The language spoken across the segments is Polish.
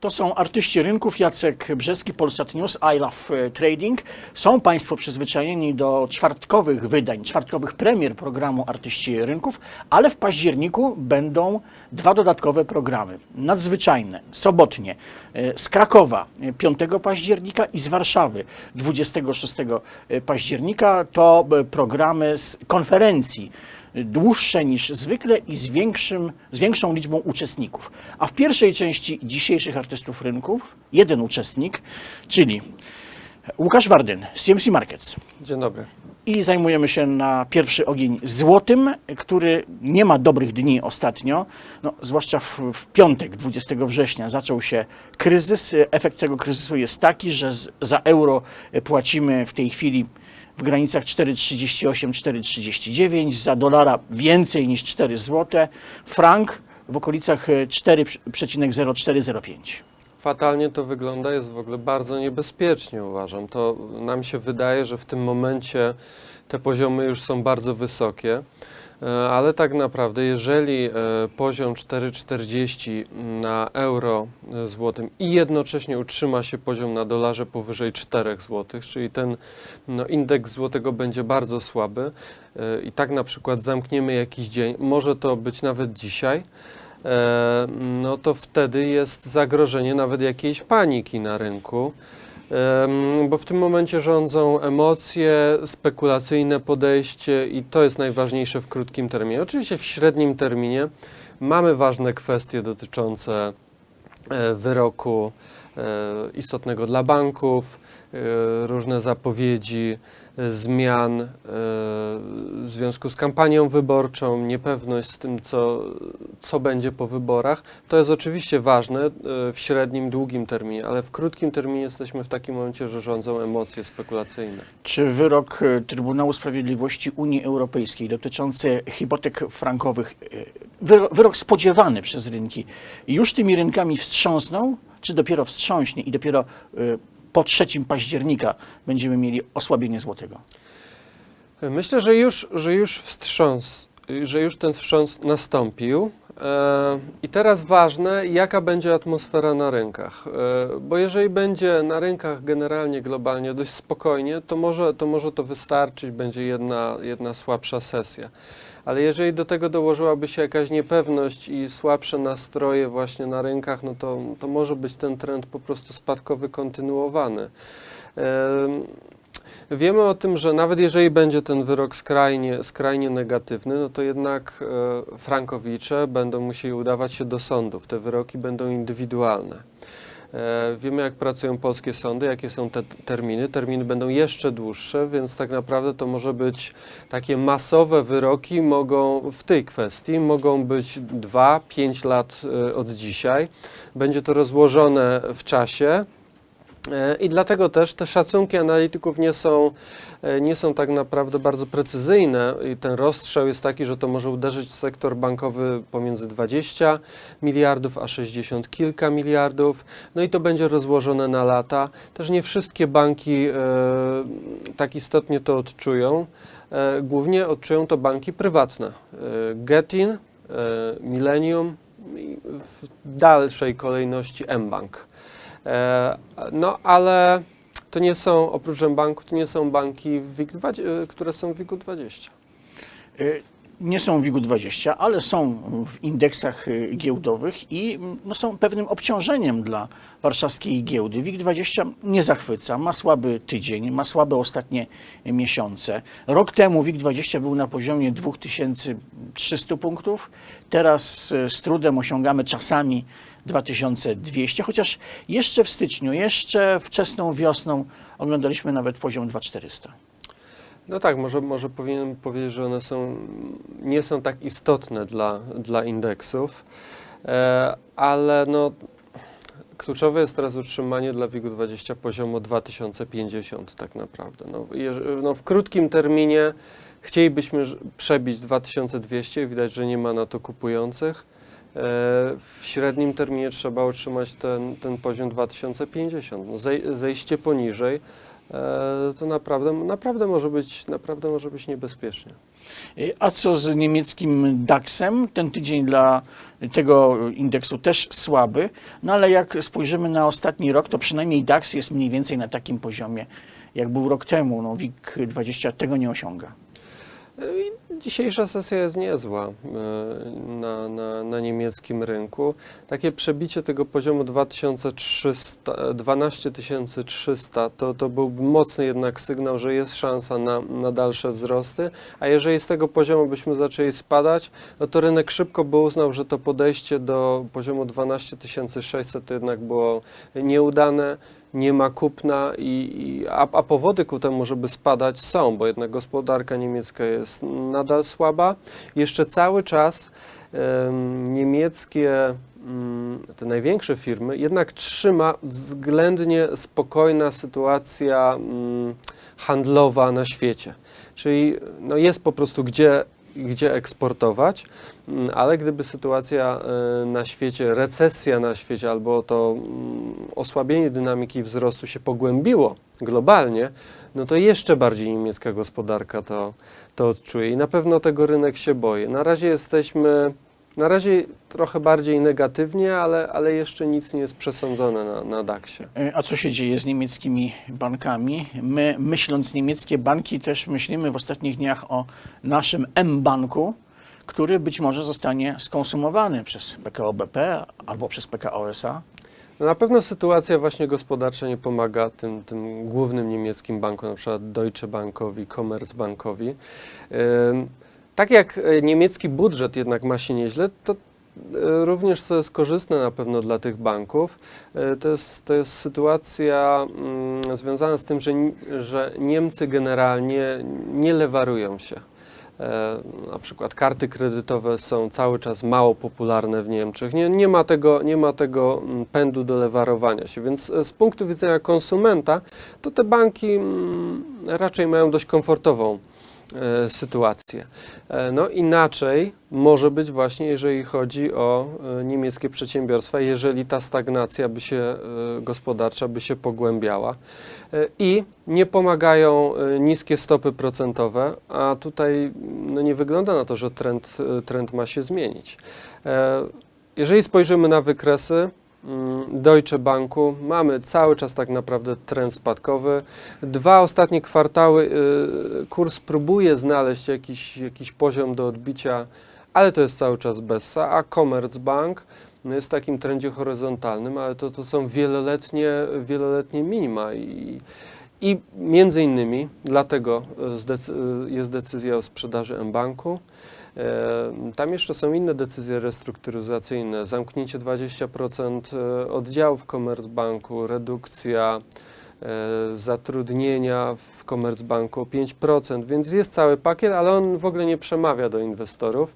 To są artyści rynków, Jacek Brzeski, Polsat News, I Love e, Trading. Są Państwo przyzwyczajeni do czwartkowych wydań, czwartkowych premier programu Artyści Rynków, ale w październiku będą dwa dodatkowe programy. Nadzwyczajne, sobotnie, e, z Krakowa e, 5 października i z Warszawy 26 października. To e, programy z konferencji dłuższe niż zwykle i z, większym, z większą liczbą uczestników. A w pierwszej części dzisiejszych artystów rynków jeden uczestnik, czyli Łukasz Wardyn z CMC Markets. Dzień dobry. I zajmujemy się na pierwszy ogień złotym, który nie ma dobrych dni ostatnio. No, zwłaszcza w, w piątek, 20 września, zaczął się kryzys. Efekt tego kryzysu jest taki, że z, za euro płacimy w tej chwili w granicach 4,38-4,39, za dolara więcej niż 4 zł, frank w okolicach 4,0405. Fatalnie to wygląda, jest w ogóle bardzo niebezpiecznie, uważam. To nam się wydaje, że w tym momencie te poziomy już są bardzo wysokie, e, ale tak naprawdę, jeżeli e, poziom 4,40 na euro e, złotym i jednocześnie utrzyma się poziom na dolarze powyżej 4 złotych, czyli ten no, indeks złotego będzie bardzo słaby e, i tak na przykład zamkniemy jakiś dzień, może to być nawet dzisiaj, e, no to wtedy jest zagrożenie nawet jakiejś paniki na rynku, bo w tym momencie rządzą emocje, spekulacyjne podejście i to jest najważniejsze w krótkim terminie. Oczywiście w średnim terminie mamy ważne kwestie dotyczące e, wyroku e, istotnego dla banków, e, różne zapowiedzi zmian e, w związku z kampanią wyborczą, niepewność z tym, co, co będzie po wyborach. To jest oczywiście ważne e, w średnim, długim terminie, ale w krótkim terminie jesteśmy w takim momencie, że rządzą emocje spekulacyjne. Czy wyrok e, Trybunału Sprawiedliwości Unii Europejskiej dotyczący hipotek frankowych, wyro- wyrok spodziewany przez rynki, już tymi rynkami wstrząsnął, czy dopiero wstrząśnie i dopiero po 3 października będziemy mieli osłabienie złotego? Myślę, że już, że już wstrząs, że już ten wstrząs nastąpił. E, I teraz ważne, jaka będzie atmosfera na rynkach. E, bo jeżeli będzie na rynkach generalnie, globalnie dość spokojnie, to może to, może to wystarczyć, będzie jedna, jedna słabsza sesja. Ale jeżeli do tego dołożyłaby się jakaś niepewność i słabsze nastroje właśnie na rynkach, no to, to może być ten trend po prostu spadkowy kontynuowany. Em, Wiemy o tym, że nawet jeżeli będzie ten wyrok skrajnie, skrajnie negatywny, no to jednak e, frankowicze będą musieli udawać się do sądów. Te wyroki będą indywidualne. E, wiemy, jak pracują polskie sądy, jakie są te terminy. Terminy będą jeszcze dłuższe, więc tak naprawdę to może być takie masowe wyroki mogą w tej kwestii mogą być 2-5 lat e, od dzisiaj. Będzie to rozłożone w czasie. E, I dlatego też te szacunki analityków nie są, e, nie są tak naprawdę bardzo precyzyjne i ten rozstrzał jest taki, że to może uderzyć w sektor bankowy pomiędzy 20 miliardów a 60 kilka miliardów, no i to będzie rozłożone na lata. Też nie wszystkie banki e, tak istotnie to odczują. Głównie odczują to banki prywatne. Getin, Millennium w dalszej kolejności mBank. E, No, ale to nie są, oprócz banku, to nie są banki, w WIG 20, e, które są w WIG-20. Y, Nie są w WIG-20, ale są w indeksach giełdowych i no, są pewnym obciążeniem dla warszawskiej giełdy. WIG-20 nie zachwyca, ma słaby tydzień, ma słabe ostatnie miesiące. Rok temu WIG-20 był na poziomie 2300 punktów, teraz z trudem osiągamy czasami 2200, chociaż jeszcze w styczniu, jeszcze wczesną wiosną oglądaliśmy nawet poziom 2400. No tak, może, może powinienem powiedzieć, że one są, nie są tak istotne dla, dla indeksów, e, ale no, kluczowe jest teraz utrzymanie dla WIG-20 poziomu 2050 tak naprawdę. No, no, w krótkim terminie chcielibyśmy przebić 2200, widać, że nie ma na to kupujących. E, W średnim terminie trzeba utrzymać ten, ten poziom 2050. No, zej- zejście poniżej e, to naprawdę, naprawdę, może być, naprawdę może być niebezpiecznie. Y, A co z niemieckim DAX-em? Ten tydzień dla tego indeksu też słaby, no ale jak spojrzymy na ostatni rok, to przynajmniej DAX jest mniej więcej na takim poziomie, jak był rok temu. No, WIG20 tego nie osiąga. Dzisiejsza sesja jest niezła e, na, na, na niemieckim rynku. Takie przebicie tego poziomu 2300, 12 300 to, to byłby mocny jednak sygnał, że jest szansa na, na dalsze wzrosty, a jeżeli z tego poziomu byśmy zaczęli spadać, no to rynek szybko by uznał, że to podejście do poziomu 12 600 to jednak było nieudane nie ma kupna, i, i, a, a powody ku temu, żeby spadać są, bo jednak gospodarka niemiecka jest nadal słaba. Jeszcze cały czas em, niemieckie, mm, te największe firmy, jednak trzyma względnie spokojna sytuacja mm, handlowa na świecie. Czyli no, jest po prostu gdzie, gdzie eksportować. Mm, Ale gdyby sytuacja e, na świecie, recesja na świecie albo to mm, osłabienie dynamiki wzrostu się pogłębiło globalnie, no to jeszcze bardziej niemiecka gospodarka to, to odczuje i na pewno tego rynek się boi. Na razie jesteśmy, na razie trochę bardziej negatywnie, ale, ale jeszcze nic nie jest przesądzone na, na DAX-ie. Y, A co się dzieje z niemieckimi bankami? My, myśląc niemieckie banki, też myślimy w ostatnich dniach o naszym M-banku, który być może zostanie skonsumowany przez PKO BP albo przez PKO SA. No na pewno sytuacja właśnie gospodarcza nie pomaga tym, tym głównym niemieckim bankom, na przykład Deutsche Bankowi, Commerzbankowi. Ym, Tak jak e, niemiecki budżet jednak ma się nieźle, to e, również co jest korzystne na pewno dla tych banków, e, to jest, to jest sytuacja mm, związana z tym, że, że Niemcy generalnie nie lewarują się. Na przykład karty kredytowe są cały czas mało popularne w Niemczech. Nie, nie, ma, tego, nie ma tego mm, pędu do lewarowania się, więc z punktu widzenia konsumenta, to te banki mm, raczej mają dość komfortową sytuację. E, No inaczej może być właśnie, jeżeli chodzi o e, niemieckie przedsiębiorstwa, jeżeli ta stagnacja by się e, gospodarcza by się pogłębiała. E, I nie pomagają e, niskie stopy procentowe, a tutaj no, nie wygląda na to, że trend, e, trend ma się zmienić. E, Jeżeli spojrzymy na wykresy Deutsche Banku, mamy cały czas tak naprawdę trend spadkowy. Dwa ostatnie kwartały e, kurs próbuje znaleźć jakiś, jakiś poziom do odbicia, ale to jest cały czas bessa, a Commerzbank no, jest w takim trendzie horyzontalnym, ale to, to są wieloletnie, wieloletnie minima i, i między innymi dlatego zdecy- e, jest decyzja o sprzedaży mBanku. E, Tam jeszcze są inne decyzje restrukturyzacyjne, zamknięcie 20% e, oddziałów Commerzbanku, redukcja e, zatrudnienia w Commerzbanku o 5%, więc jest cały pakiet, ale on w ogóle nie przemawia do inwestorów.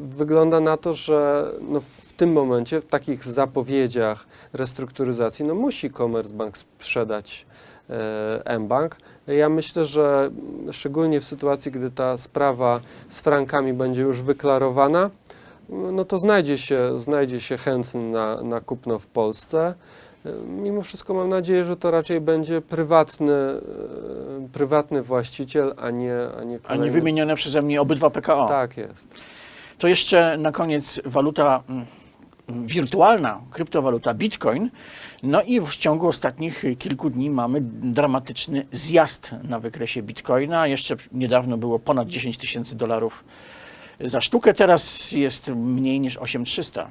Wygląda na to, że no w tym momencie, w takich zapowiedziach restrukturyzacji, no musi Commerzbank sprzedać mBank. Ja myślę, że szczególnie w sytuacji, gdy ta sprawa z frankami będzie już wyklarowana, no to znajdzie się, znajdzie się chętny na, na kupno w Polsce. Mimo wszystko mam nadzieję, że to raczej będzie prywatny, e, prywatny właściciel, a nie, a nie A kolejny. nie wymienione przeze mnie obydwa PKO. Tak jest. To jeszcze na koniec waluta mm, wirtualna, kryptowaluta Bitcoin. No i w ciągu ostatnich kilku dni mamy dramatyczny zjazd na wykresie Bitcoina. Jeszcze niedawno było ponad 10 tysięcy dolarów za sztukę, teraz jest mniej niż 8300.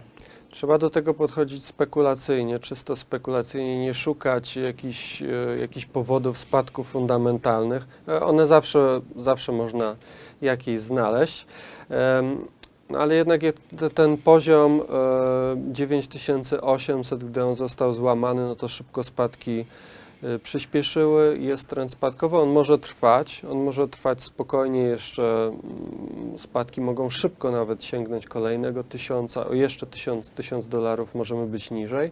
Trzeba do tego podchodzić spekulacyjnie, czysto spekulacyjnie, nie szukać jakichś, e, jakichś powodów spadków fundamentalnych. E, One zawsze, zawsze można jakieś znaleźć. No Ale jednak je- te- ten poziom e, 9800, gdy on został złamany, no to szybko spadki e, przyspieszyły. Jest trend spadkowy, on może trwać, on może trwać spokojnie jeszcze. mm, Spadki mogą szybko nawet sięgnąć kolejnego tysiąca, o jeszcze tysiąc, tysiąc dolarów możemy być niżej.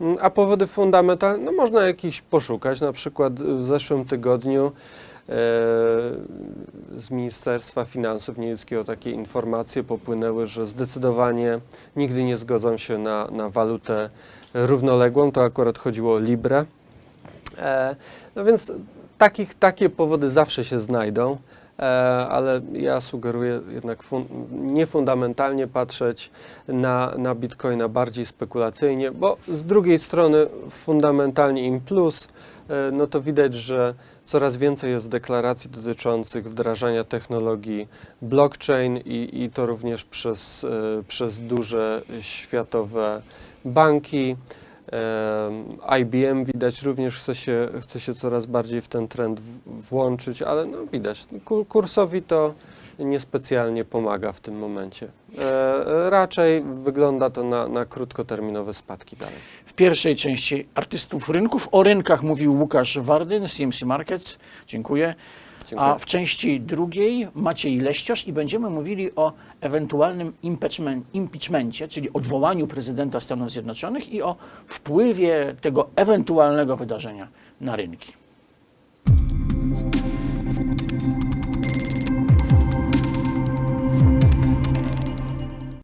Mm, A powody fundamentalne, no można jakieś poszukać. Na przykład w zeszłym tygodniu e, z Ministerstwa Finansów Niemieckiego takie informacje popłynęły, że zdecydowanie nigdy nie zgodzą się na, na walutę równoległą. To akurat chodziło o Librę. E, No więc takich, takie powody zawsze się znajdą. E, ale ja sugeruję jednak fun- patrzeć na, na Bitcoina, bardziej spekulacyjnie, bo z drugiej strony fundamentalnie im plus, e, no to widać, że coraz więcej jest deklaracji dotyczących wdrażania technologii blockchain i, i to również przez, e, przez duże światowe banki. IBM widać również chce się, chce się coraz bardziej w ten trend włączyć, ale no widać, ku- kursowi to niespecjalnie pomaga w tym momencie. E, raczej wygląda to na, na krótkoterminowe spadki dalej. W pierwszej części artystów rynków o rynkach mówił Łukasz Wardyn z CMC Markets. Dziękuję. Dziękuję. A w części drugiej Maciej Leściarz i będziemy mówili o ewentualnym impeachment, czyli odwołaniu prezydenta Stanów Zjednoczonych i o wpływie tego ewentualnego wydarzenia na rynki.